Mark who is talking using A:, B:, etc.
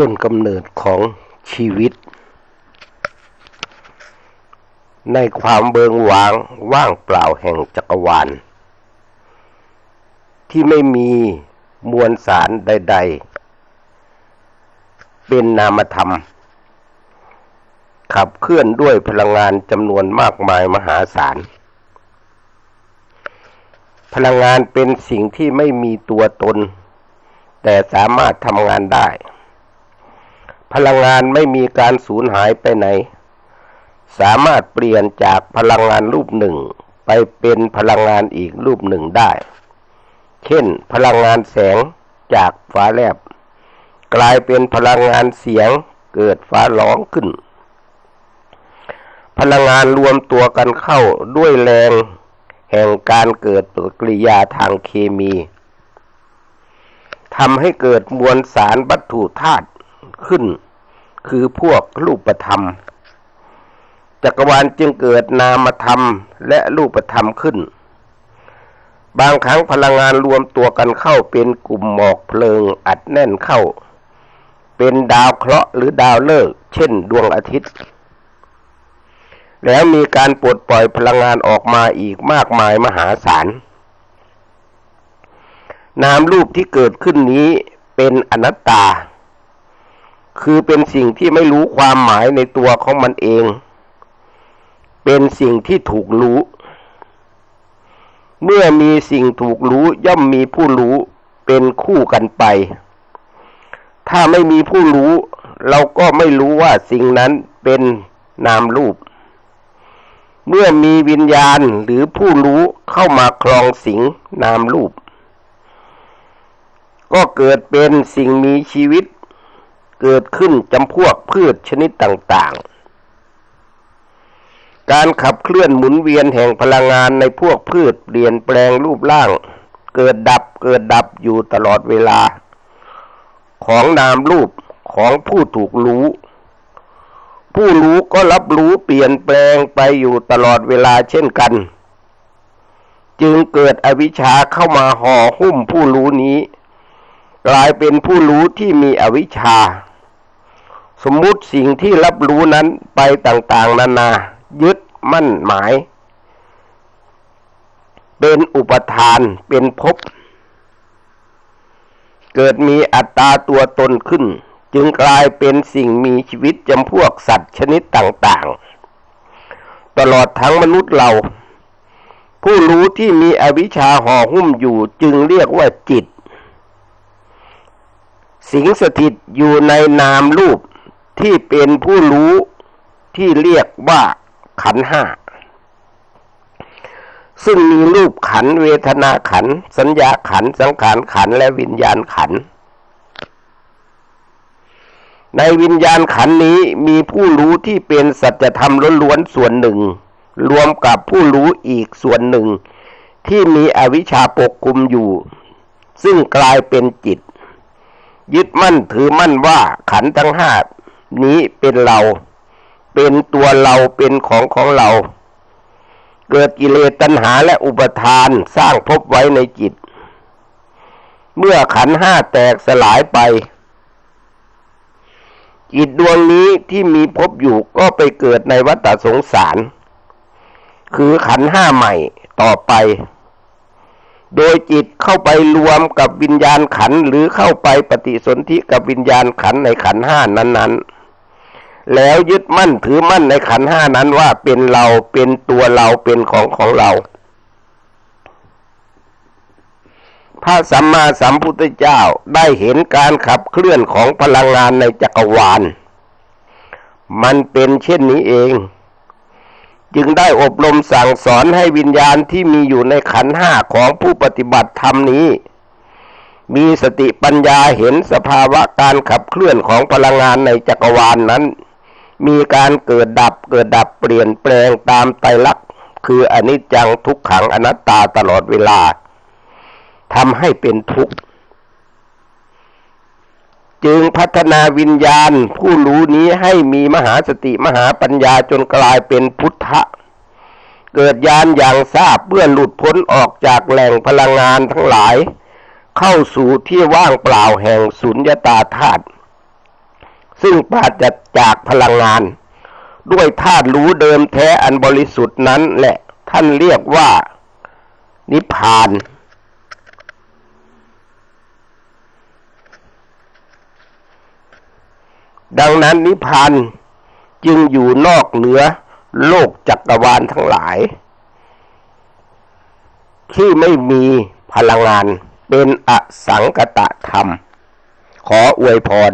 A: ต้นกำเนิดของชีวิต ในความเบิงหวางว่างเปล่าแห่งจักรวาล ที่ไม่มีมวลสารใด ๆ เป็นนามธรรม ขับเคลื่อนด้วยพลังงานจำนวนมากมายมหาศาลพลังงานเป็นสิ่งที่ไม่มีตัวตน แต่สามารถทำงานได้ พลังงานไม่มีการสูญหายไปไหน สามารถเปลี่ยนจากพลังงานรูปหนึ่ง ไปเป็นพลังงานอีกรูปหนึ่งได้ เช่น พลังงานแสงจากฟ้าแลบ กลายเป็นพลังงานเสียงเกิดฟ้าร้องขึ้น พลังงานรวมตัวกันเข้าด้วยแรง แห่งการเกิดปฏิกิริยาทางเคมีทำให้เกิดมวลสารวัตถุธาตุ ขึ้น คือพวกรูปธรรม จักรวาลจึงเกิดนามธรรมและรูปธรรมขึ้น บางครั้งพลังงานรวมตัวกันเข้าเป็นกลุ่มหมอกเพลิงอัดแน่นเข้า เป็นดาวเคราะห์หรือดาวฤกษ์เช่นดวงอาทิตย์ แล้วมีการปลดปล่อยพลังงานออกมาอีกมากมายมหาศาลนามรูปที่เกิดขึ้นนี้เป็นอนัตตา คือเป็นสิ่งที่ไม่รู้ความหมายในตัวของมันเอง เป็นสิ่งที่ถูกรู้ เมื่อมีสิ่งถูกรู้ย่อมมีผู้รู้เป็นคู่กันไป ถ้าไม่มีผู้รู้ เราก็ไม่รู้ว่าสิ่งนั้นเป็นนามรูป เมื่อมีวิญญาณหรือผู้รู้เข้ามาครองสิงนามรูป ก็เกิดเป็นสิ่งมีชีวิต เกิดขึ้นจำพวกพืชชนิดต่างๆ การขับเคลื่อนหมุนเวียนแห่งพลังงานในพวกพืชเปลี่ยนแปลงรูปร่าง เกิดดับเกิดดับอยู่ตลอดเวลา ของนามรูปของผู้ถูกรู้ ผู้รู้ก็รับรู้เปลี่ยนแปลงไปอยู่ตลอดเวลาเช่นกัน จึงเกิดอวิชชาเข้ามาห่อหุ้มผู้รู้นี้กลายเป็นผู้รู้ที่มีอวิชชา สมมุติสิ่งที่รับรู้นั้นไปต่างๆ นานา ยึดมั่นหมาย เป็นอุปทานเป็นภพเกิดมีอัตตาตัวตนขึ้น จึงกลายเป็นสิ่งมีชีวิตจำพวกสัตว์ชนิดต่างๆ ตลอดทั้งมนุษย์เรา ผู้รู้ที่มีอวิชชาห่อหุ้มอยู่จึงเรียกว่าจิต สิงสถิตอยู่ในนามรูป ที่เป็นผู้รู้ที่เรียกว่าขันห้า ซึ่งมีรูปขันเวทนาขัน สัญญาขัน สังขารขันและวิญญาณขัน ในวิญญาณขันนี้มีผู้รู้ที่เป็นสัจธรรมล้วนๆส่วนหนึ่ง รวมกับผู้รู้อีกส่วนหนึ่ง ที่มีอวิชชาปกคลุมอยู่ ซึ่งกลายเป็นจิตยึดมั่นถือมั่นว่าขันทั้งห้า นี้เป็นเรา เป็นตัวเราเป็นของของเรา เกิดกิเลสตัณหาและอุปทานสร้างภพไว้ในจิต เมื่อขันห้าแตกสลายไป จิตดวงนี้ที่มีภพอยู่ก็ไปเกิดในวัฏสงสาร คือขันห้าใหม่ต่อไปโดยจิตเข้าไปรวมกับวิญญาณขันหรือเข้าไปปฏิสนธิกับวิญญาณขันในขันห้านั้นๆ แล้วยึดมั่นถือมั่นในขันห้านั้นว่าเป็นเราเป็นตัวเราเป็นของของเรา พระสัมมาสัมพุทธเจ้าได้เห็นการขับเคลื่อนของพลังงานในจักรวาล มันเป็นเช่นนี้เอง จึงได้อบรมสั่งสอนให้วิญญาณที่มีอยู่ในขันห้าของผู้ปฏิบัติธรรมนี้มีสติปัญญาเห็นสภาวะการขับเคลื่อนของพลังงานในจักรวาลนนั้น มีการเกิดดับเกิดดับเปลี่ยนแปลงตามไตรลักษณ์คืออนิจจังทุกขังอนัตตาตลอดเวลาทำให้เป็นทุกข์ จึงพัฒนาวิญญาณผู้รู้นี้ให้มีมหาสติมหาปัญญาจนกลายเป็นพุทธะ เกิดญาณอย่างทราบเพื่อหลุดพ้นออกจากแหล่งพลังงานทั้งหลาย เข้าสู่ที่ว่างเปล่าแห่งสุญญตาธาตุ ซึ่งปราศจากพลังงาน ด้วยธาตุรู้เดิมแท้อันบริสุทธิ์นั้นแหละท่านเรียกว่า นิพพาน ดังนั้นนิพพานจึงอยู่นอกเหนือโลกจักรวาลทั้งหลาย ที่ไม่มีพลังงานเป็นอสังกตะธรรม ขออวยพร